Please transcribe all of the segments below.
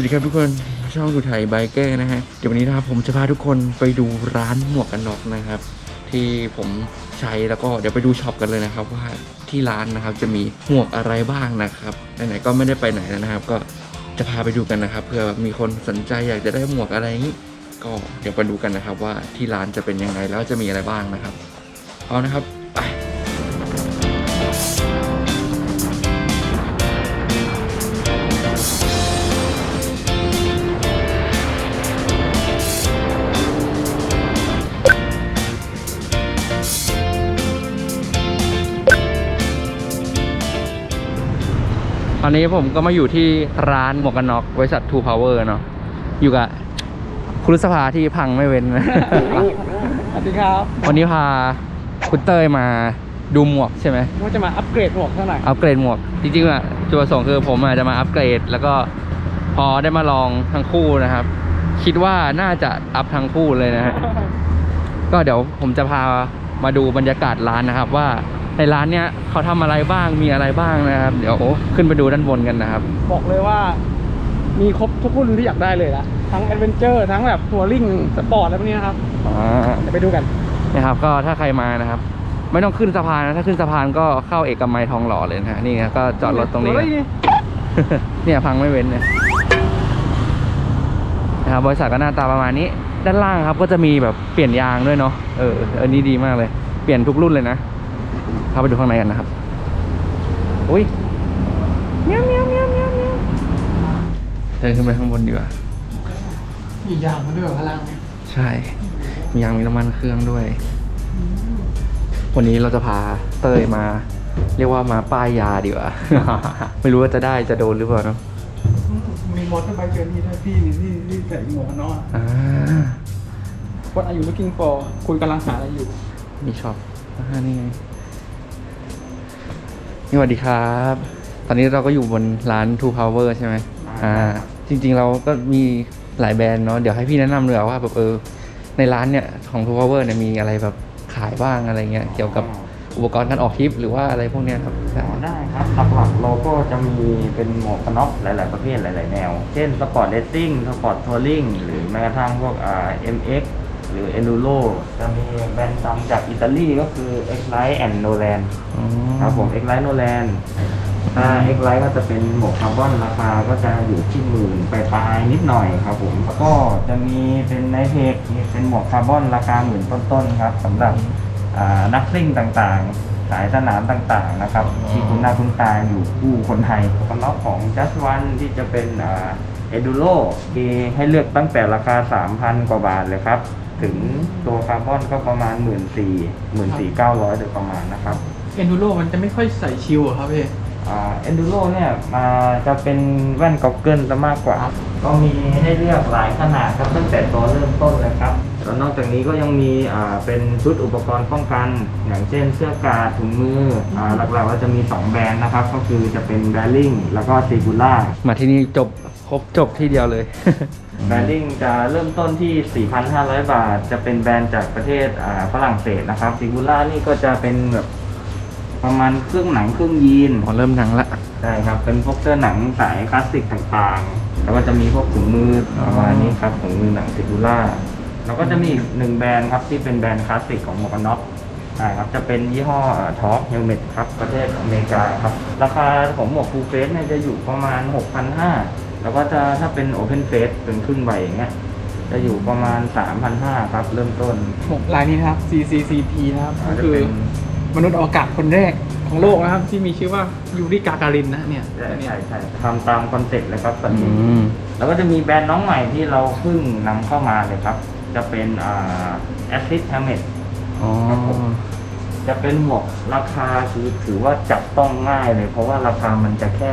วัสดีครับทุกคนช่องดูไทยไบเกอร์นะฮะเดี๋ยววันนี้นะครับผมจะพาทุกคนไปดูร้านหมวกกันน็อกนะครับ ที่ผมใช้แล้วก็เดี๋ยวไปดูช็อปกันเลยนะครับ ว่าที่ร้านนะครับจะมีหมวกอะไรบ้างนะครับไหนๆก็ไม่ได้ไปไหนแล้วนะครับ ก็จะพาไปดูกันนะครับเผื่อมีคนสนใจอยากจะได้หมวกอะไรอย่างนี้ ก็เดี๋ยวไปดูกันนะครับว่าที่ร้านจะเป็นยังไงแล้วจะมีอะไรบ้างนะครับ เอานะครับ อนนี้ผมก็มาอยู่ที่ร้านหมวกกันน็อกบริษัท Two Power เนาะอยู่กับคุณรุษภาที่พังไม่เว้นสวัสดีครับ วันนี้พาคุณเต้ยมาดูหมวกใช่ไหมว่าจะมาอัปเกรดหมวกเท่าไหร่อัปเกรดหมวกจริงๆอะจุดประสงค์คือผมอาจจะมาอัปเกรด แล้วก็พอได้มาลองทั้งคู่นะครับ คิดว่าน่าจะอัพทั้งคู่เลยนะฮะก็เดี๋ยวผมจะพามาดูบรรยากาศร้านนะครับว่า ในร้านเนี้ยเขาทำอะไรบ้างมีอะไรบ้างนะครับ เดี๋ยวขึ้นไปดูด้านบนกันนะครับ บอกเลยว่า มีครบทุกรุ่นที่อยากได้เลยละทั้งแอดเวนเจอร์ทั้งแบบทัวริงสปอร์ตอะไรพวกนี้นะครับอ่าเดี๋ยวไปดูกันนะครับ ก็ถ้าใครมานะครับ ไม่ต้องขึ้นสะพานนะถ้าขึ้นสะพานก็เข้าเอกมัยทองหล่อเลยนะฮะนี่นะก็จอดรถตรงนี้โอ้นะยเนี่ยพังไม่เว้นเนี่ยนะครับบริษัทก็หน้าตาประมาณนี้ ด้านล่างครับก็จะมีแบบเปลี่ยนยางด้วยเนาะเออเออนี่ดีมากเลย เปลี่ยนทุกรุ่นเลยนะ เข้าไปดูข้างในกันนะครับ อุ้ยเมียวเมียวเมียวเมียวเมียวเดินขึ้นไปข้างบนดีกว่า มียางมาด้วยเหรอพลังใช่ มียางมีน้ำมันเครื่องด้วย วันนี้เราจะพาเต้ยมา เรียกว่ามาป้ายยาดีกว่า ไม่รู้ว่าจะได้จะโดนหรือเปล่าเนาะมีมอเตอร์ไบค์เจอร์นี่ด้วยพี่นี่นี่นี่ใส่หมวกกันน็อกอ่า What are you looking for คุณกำลังหาอะไรอยู่ มีช็อปอ่านี่ไง นี่สวัสดีครับ ตอนนี้เราก็อยู่บนร้าน Two Power ใช่ไหมอ่า จริง ๆ เราก็มีหลายแบรนด์เนาะ เดี๋ยวให้พี่แนะนำเลยว่าแบบเออ ในร้านเนี่ยของ Two Power เนี่ยมีอะไรแบบขายบ้างอะไรเงี้ย เกี่ยวกับอุปกรณ์การออกทริปหรือว่าอะไรพวกเนี้ยครับใช่ อ๋อได้ครับหลักๆเราก็จะมีเป็นหมวกกันน็อกหลาย ๆ ประเภทหลาย ๆ แนว เช่นสปอร์ตเ c สซิ่งสปอร์ตทัวริงหรือแม้กระทั่งพวกอ่า MX หรือ Enduro จะมีแบรนด์ดังจากอิตาลีก็คือ X Lite and Nolan อ๋อครับผม X Lite Nolan ถ้า X Lite ก็จะเป็นหมวกคาร์บอนราคาก็จะอยู่ที่หมื่นปลายๆนิดหน่อยครับผมแล้วก็จะมีเป็นไนเทคเป็นหมวกคาร์บอนราคาหมื่นต้นๆครับสำหรับอ่านักซิ่งต่างๆ สายสนามต่างๆนะครับ ที่คุณหน้าคุณตาอยู่คู่คนไทยกันน็อกของ Just One ที่จะเป็นอ่าเอดูโรมีให้เลือกตั้งแต่ราคา 3,000 กว่าบาทเลยครับ ถึงตัวคาร์บอนก็ประมาณ 1 4 0 0 0 1 4 9 0 0โดยประมาณนะครับเอนดูโรมันจะไม่ค่อยใส่ชิวอะครับพี่เอนดูโรเนี่ยมาจะเป็นแว่นก็อกเกิลซะมากกว่า ก็มีให้เลือกหลายขนาดครับตั้งแต่ตัวเริ่มต้นเลยครับแล้วนอกจากนี้ก็ยังมีอ่าเป็นชุดอุปกรณ์ป้องกัน อย่างเช่นเสื้อกาดถุงมืออ่าหลักๆก็จะมี 2 แบรนด์นะครับ ก็คือจะเป็นแบริ่งแล้วก็ซีบูล่ามาที่นี่จบ ครบจบที่เดียวเลย แบรนดิ้งจะเริ่มต้นที่ 4,500 บาท จะเป็นแบรนด์จากประเทศอ่าฝรั่งเศสนะครับซีบูล่านี่ก็จะเป็นแบบประมาณเครื่องหนังเครื่องยีน พอเริ่มหนังละ ใช่ครับ เป็นพวกเสื้อหนังสายคลาสสิกต่างๆ แล้วก็จะมีพวกถุงมือประมาณนี้ครับถุงมือหนังซิกูล่า แล้วก็จะมีอีกหนึ่งแบรนด์ครับที่เป็นแบรนด์คลาสสิกของหมวกกันน็อกใช่ครับจะเป็นยี่ห้อท็อปเฮลเมตครับประเทศอเมริกาครับ ราคาของหมวกฟูลเฟสเนี่ยจะอยู่ประมาณ 6,500 แล้วก็จะถ้าเป็นโอเพนเฟสเป็นครึ่งใบอย่างเงี้ยจะอยู่ประมาณ 3,500ครับ เริ่มต้นหมวกลายนี้นะครับ CCCP นะครับอาจก็จะคือเป็นมนุษย์อวกาศคนแรกของโลกนะครับ ที่มีชื่อว่ายูริกาการินนะเนี่ยใช่เนี่ยใช่ใช่ทำตามคอนเซ็ปต์เลยครับตอนอืนี้มแล้วก็จะมีแบรนด์น้องใหม่ที่เราเพิ่งนำเข้ามาเลยครับ จะเป็นอ่า Acid Helmet อ๋อครับผมจะเป็นหมวก ราคาคือถือว่าจับต้องง่ายเลย เพราะว่าราคามันจะแค่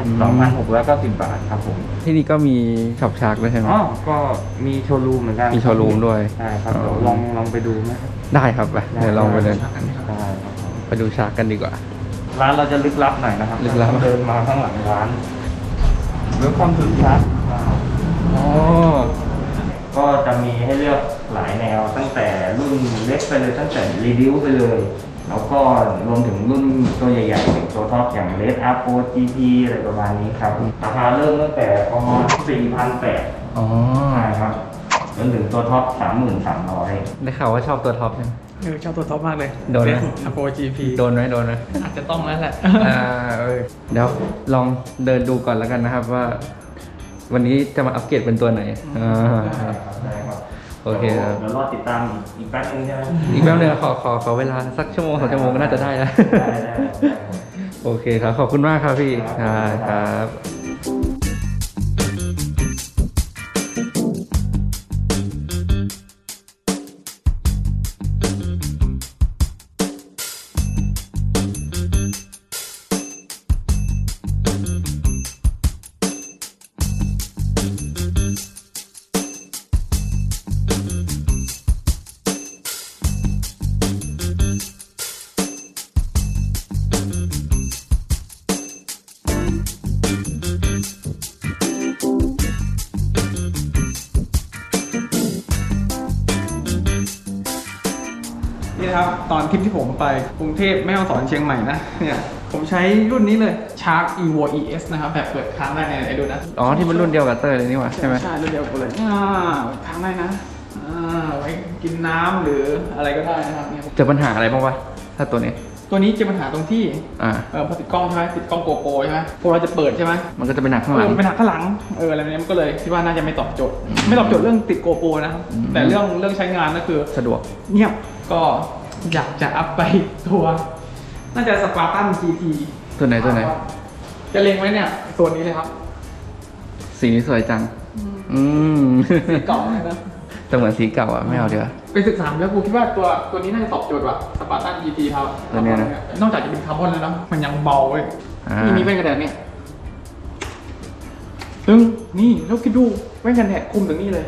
2,690บาทครับผมที่นี่ก็มีช็อปชาร์กด้วยใช่ไหมอ๋อก็มีโชว์รูมเหมือนกันมีโชว์รูมด้วยใช่ครับอ๋อเดี๋ยวลองลองไปดูไหมครับ ได้ครับไปเดี๋ยวลองไปเดินได้ครับผมไปดูชาร์กกันดีกว่า ร้านเราจะลึกลับหน่อยนะครับลึกลับ เดินมาข้างหลังร้านเวลคอมทูชัดอ๋อก็จะมีให้เลือกหลายแนวตั้งแต่รุ่นเล็กไปเลยตั้งแต่รีดิวไปเลย แล้วก็รวมถึงรุ่นตัวใหญ่ๆอย่างตัวท็อปอย่าง Red Up Pro GT อะไรประมาณนี้ครับราคาเริ่มตั้งแต่ประมาณ4,800อ๋อใช่ครับจนถึงตัวท็อป3,300ได้ข่าวว่าชอบตัวท็อปใช่ไหมเออชอบตัวท็อปมากเลย โดนไหมอโป GP โดนไหมโดนไหมอาจจะต้องแล้วแหละอ่าเออเดี๋ยวลองเดินดูก่อนแล้วกันนะครับว่า วันนี้จะมาอัปเกรดเป็นตัวไหนอ่า ได้ครับได้ครับโอเคครับ เดี๋ยวรอติดตามอีกอีกแป๊บนึงใช่ไหมอีกแป๊บนึงขอขอขอเวลาสักชั่วโมงสองชั่วโมงก็น่าจะได้แล้วได้ได้ได้ครับโอเคครับ ขอบคุณมากครับพี่คครัรับบครับ ตอนทริปที่ผมไปกรุงเทพแม่ฮ่องสอนเชียงใหม่นะเนี่ยผมใช้รุ่นนี้เลย Shark Evo ES นะครับแบบเปิดค้างได้ในไอ้ดูนะอ๋อที่มันรุ่นเดียวกับเตอร์เลยนี่หว่าใช่ไหมใช่รุ่นเดียวกันเลยอ่าเปิดค้างได้นะอ่าไว้กินน้ำหรืออะไรก็ได้นะครับเนี่ยเจอปัญหาอะไรบ้างวะถ้าตัวนี้ตัวนี้เจะปัญหาตรงที่อ่าเออพอติดกล้องใช่ไหมติดกล้องโกโปรใช่ไหมพอเราจะเปิดใช่ไหมมันก็จะเป็นหนักข้างหลังเออเป็นหนักข้างหลังเอออะไรแบบนี้มันก็เลยคิดว่าน่าจะไม่ตอบโจทย์ ไม่ตอบโจทย์เรื่องติดโกโปรนะครับอืมแต่เรื่องเรื่องใช้งานก็คือสะดวกเงียบก็ อยากจะอัพไปตัว น่าจะสปาร์ตัน GT ตัวไหนตัวไหน จะเล็งไว้เนี่ยตัวนี้เลยครับ สีนี้สวยจัง อืมสีเก่าเลยนะแต่เหมือนสีเก่าอะ ไม่เอาเดี๋ยวาไปศึกษาแล้วกูคิดว่าตัวตัวนี้น่าจะตอบโจทย์ว่ะสปาร์ตัน GT ครับตัวเนี้ยนะ นอกจากจะเป็นคาร์บอนแล้วนะมันยังเบาเว้ยอ่านี่มีแว่นกันแดดเนี่ยซึ่งนี่แล้วคิดดูแว่นกันแดดคุมถึงนี่เลย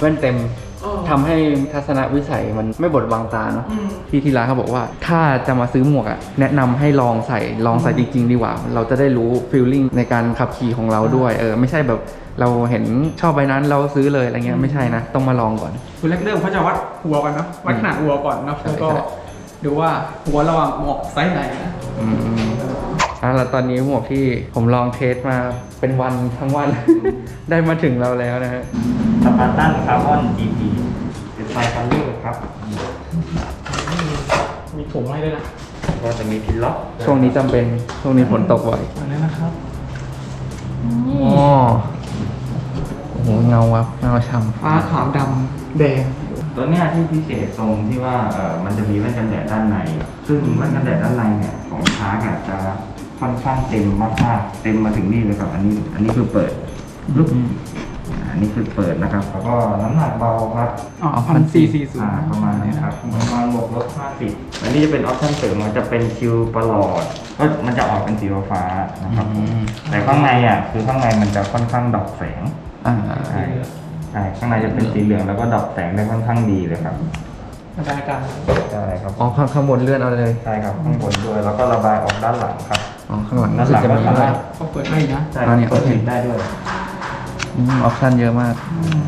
แว่นเต็มเออ ทำให้ทัศนวิสัยมันไม่บดบังตาเนาะอืมที่ที่ร้านเขาบอกว่า ถ้าจะมาซื้อหมวกอะแนะนำให้ลองใส่ลองใส่จริง ๆ ดีกว่า เราจะได้รู้ฟีลลิ่งในการขับขี่ของเราด้วยเออไม่ใช่แบบเราเห็นชอบใบนั้นเราซื้อเลยอะไรเงี้ยไม่ใช่นะ ต้องมาลองก่อน คือแรกเริ่มเขาจะวัดหัวก่อนเนาะวัดขนาดหัวก่อนเนาะใช่แล้วก็ใช่ดูว่าหัวเราอะเหมาะไซส์ไหนนะ อืม อะแล้วตอนนี้หมวกที่ผมลองเทสมาเป็นวันทั้งวัน ได้มาถึงเราแล้วนะฮะ สปาร์ตันคาร์บอน GT เป็นไฟคัลเลอร์ครับ มีถุงให้ด้วยนะก็จะมีพินล็อกช่วงนี้จำเป็น ช่วงนี้ฝนตกบ่อยอันนี้นะครับ อ๋อโอ้โหเงาวับเงาช่ำฟ้าขาวดำแดง ตัวเนี้ยที่พิเศษตรงที่ว่าเออมันจะมีแว่นกันแดดด้านใน ซึ่งแว่นกันแดดด้านในเนี่ยของชาร์กอะจะ ค่อนข้างเต็มมากๆเต็มมาถึงนี่เลยครับ อันนี้ อันนี้คือเปิดลุกอันนี้คือเปิดนะครับ แล้วก็น้ำหนักเบาครับอ๋อพันสี่สี่ศูนอ่าย์ประมาณนี้ครับประมาณบวกลบ50อันนี้จะเป็นออปชั่นเสริมมันจะเป็นคิวประหลอดก็มันจะออกเป็นสีฟ้าๆนะครับผมอืมแต่ข้างในอะคือข้างในมันจะค่อนข้างดอกแสงอ่าใช่ใช่ข้างในจะเป็นสีเหลืองแล้วก็ดอกแสงได้ค่อนข้างดีเลยครับบรรยากาศใช่ครับอ๋อข้างข้างบนเลื่อนเอาเลยใช่ครับข้างบนด้วยแล้วก็ระบายออกด้านหลังครับ อ๋อข้างหลังด้านหลังจะก็มีสาด้วมายรถเขาเปิดให้นะใช่อ่าเนี่ยเปิดโอเคปิดได้ด้วยออปชั่นเยอะมาก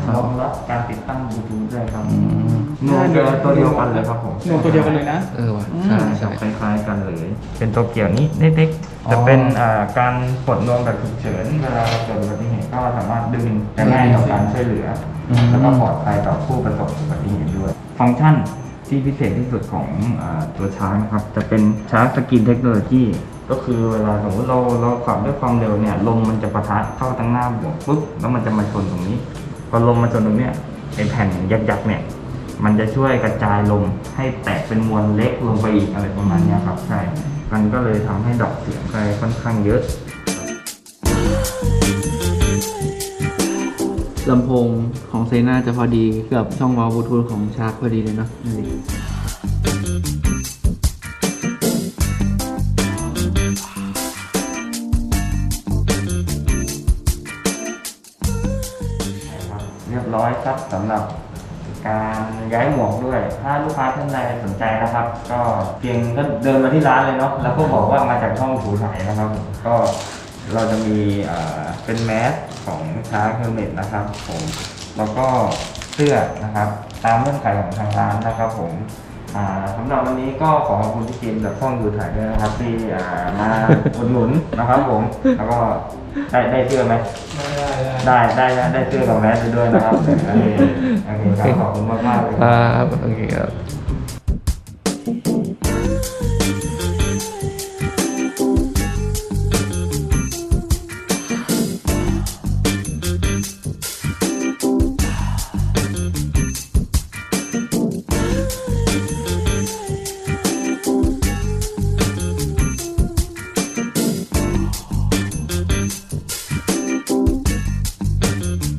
ครรับองรับการติดตั้งบลูทูธด้วยครับอืมหน่วยเดียวตัวเดียวกันเลยครับผมหน่วยตัวเดียวกันเลยนะ เออว่ะอืมใช่ใช่ใช่คล้ายๆกันเลย เป็นตัวเกี่ยวนี้เล็กอ๋อๆจะเป็นอ่าการปลดนวมแบบฉุกเฉินเวลาเกิดอุบัติเหตุก็สามารถดึงจะง่ายต่อการช่วยเหลืออแล้วก็ปลอดภัยต่อผู้ประสบอุบัติเหตุด้วย ฟังก์ชันที่พิเศษที่สุดของอาตัวชาร์จนะครับ จะเป็นชาร์จสกินเทคโนโลยี ก็คือเวลาสมมติเราเราขับด้วยความเร็วเนี่ยลมมันจะประทะเข้าทั้งหน้าบวกปุ๊บแล้วมันจะมาชนตรงนี้ พอลมมาชนตรงเนี้ยไอแผ่นยักษ์ๆเนี่ยมันจะช่วยกระจายลมให้แตกเป็นมวลเล็กลงไปอีกอะไรประมาณเนี้ยครับใช่ มันก็เลยทำให้ดอกเสียงไปค่อนข้างเยอะลำโพงของเซน่าจะพอดีกับช่องวาล์วบลูทูธของชาร์กพอดีเลยเนาะ เรียบร้อยครับสำหรับการย้ายหมวกด้วย ถ้าลูกค้าท่านใดสนใจนะครับ ก็เพียงก็เดินมาที่ร้านเลยเนาะ แล้วก็บอกว่ามาจากช่องถูไหนนะครับ ก็เราจะมีเป็นแมสของชาร์คเฮลเมตนะครับ ผม แล้วก็เสื้อนะครับ ตามเงื่อนไขของทางร้านนะครับผมสำหรับวันนี้ก็ขอขอบคุณพี่จินจากช่องยูถ่ายด้วยนะครับ ที่มาอุดหนุนนะครับผม แล้วก็ ได้ได้เสื้อไหมได้ได้ได้ได้ได้ได้เสื้อกับแมสไปด้วยนะครับโอเคโอเคครับขอบคุณมากมากๆเลย ครับโอเคครับ